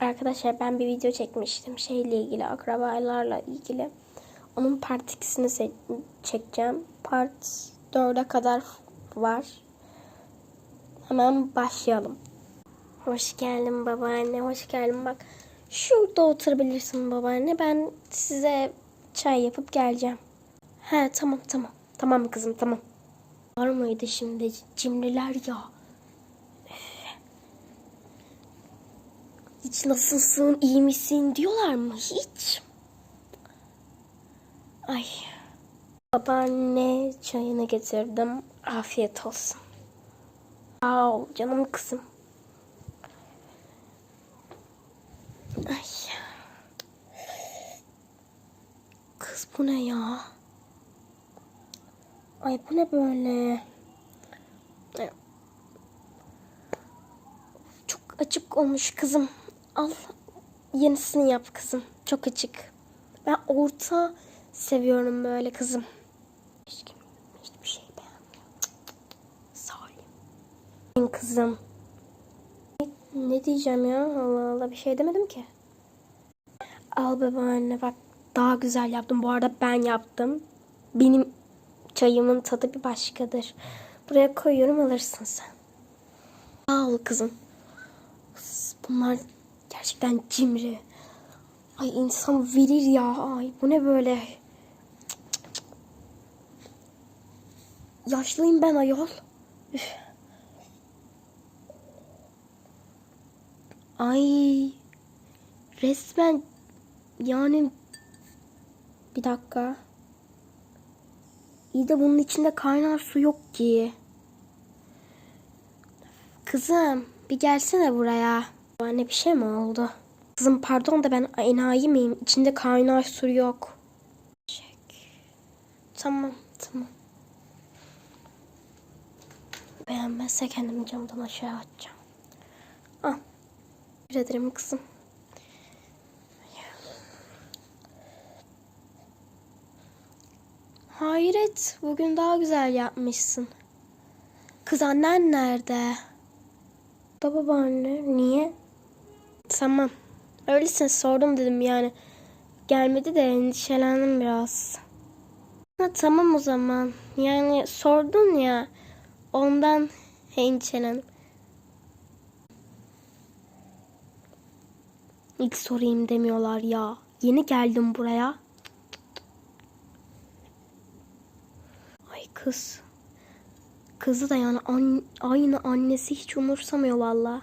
Arkadaşlar ben bir video çekmiştim şeyle ilgili akrabalarla ilgili. Onun part 2'sini se- çekeceğim. Part 4'e kadar var. Hemen başlayalım. Hoş geldin babaanne, hoş geldin. Bak şurada oturabilirsin babaanne. Ben size çay yapıp geleceğim. He tamam tamam. Tamam kızım tamam. Var mıydı şimdi cimriler ya? Hiç nasılsın, iyi misin diyorlar mı? Hiç. Ay. Babaanne çayını getirdim. Afiyet olsun. Sağ ol canım kızım. Ay. Kız bu ne ya? Ay bu ne böyle? Çok açık olmuş kızım. Al yenisini yap kızım. Çok açık. Ben orta seviyorum böyle kızım. Hiç, hiçbir şey beğenmiyor. Salim. Kızım. Ne, diyeceğim ya? Allah Allah bir şey demedim ki. Al babaanne bak daha güzel yaptım. Bu arada ben yaptım. Benim çayımın tadı bir başkadır. Buraya koyuyorum alırsın sen. Sağ ol kızım. Kız, Bunlar gerçekten cimri. Ay insan verir ya. Ay bu ne böyle? Yaşlıyım ben ayol. Üf. Ay resmen yani bir dakika. İyi de bunun içinde kaynar su yok ki. Kızım bir gelsene buraya. Anne bir şey mi oldu? Kızım pardon da ben enayi miyim? İçinde kaynar su yok. Çek. Tamam tamam. Beğenmezse kendimi camdan aşağı atacağım. Al. Teşekkür ederim kızım. Hayret, bugün daha güzel yapmışsın. Kız annen nerede? Da babaanne, niye? Tamam. Öylesin sordum dedim yani. Gelmedi de endişelendim biraz. Ha, tamam o zaman. Yani sordun ya. Ondan endişelendim. İlk sorayım demiyorlar ya. Yeni geldim buraya. Ay kız. Kızı da yani an- aynı annesi hiç umursamıyor valla.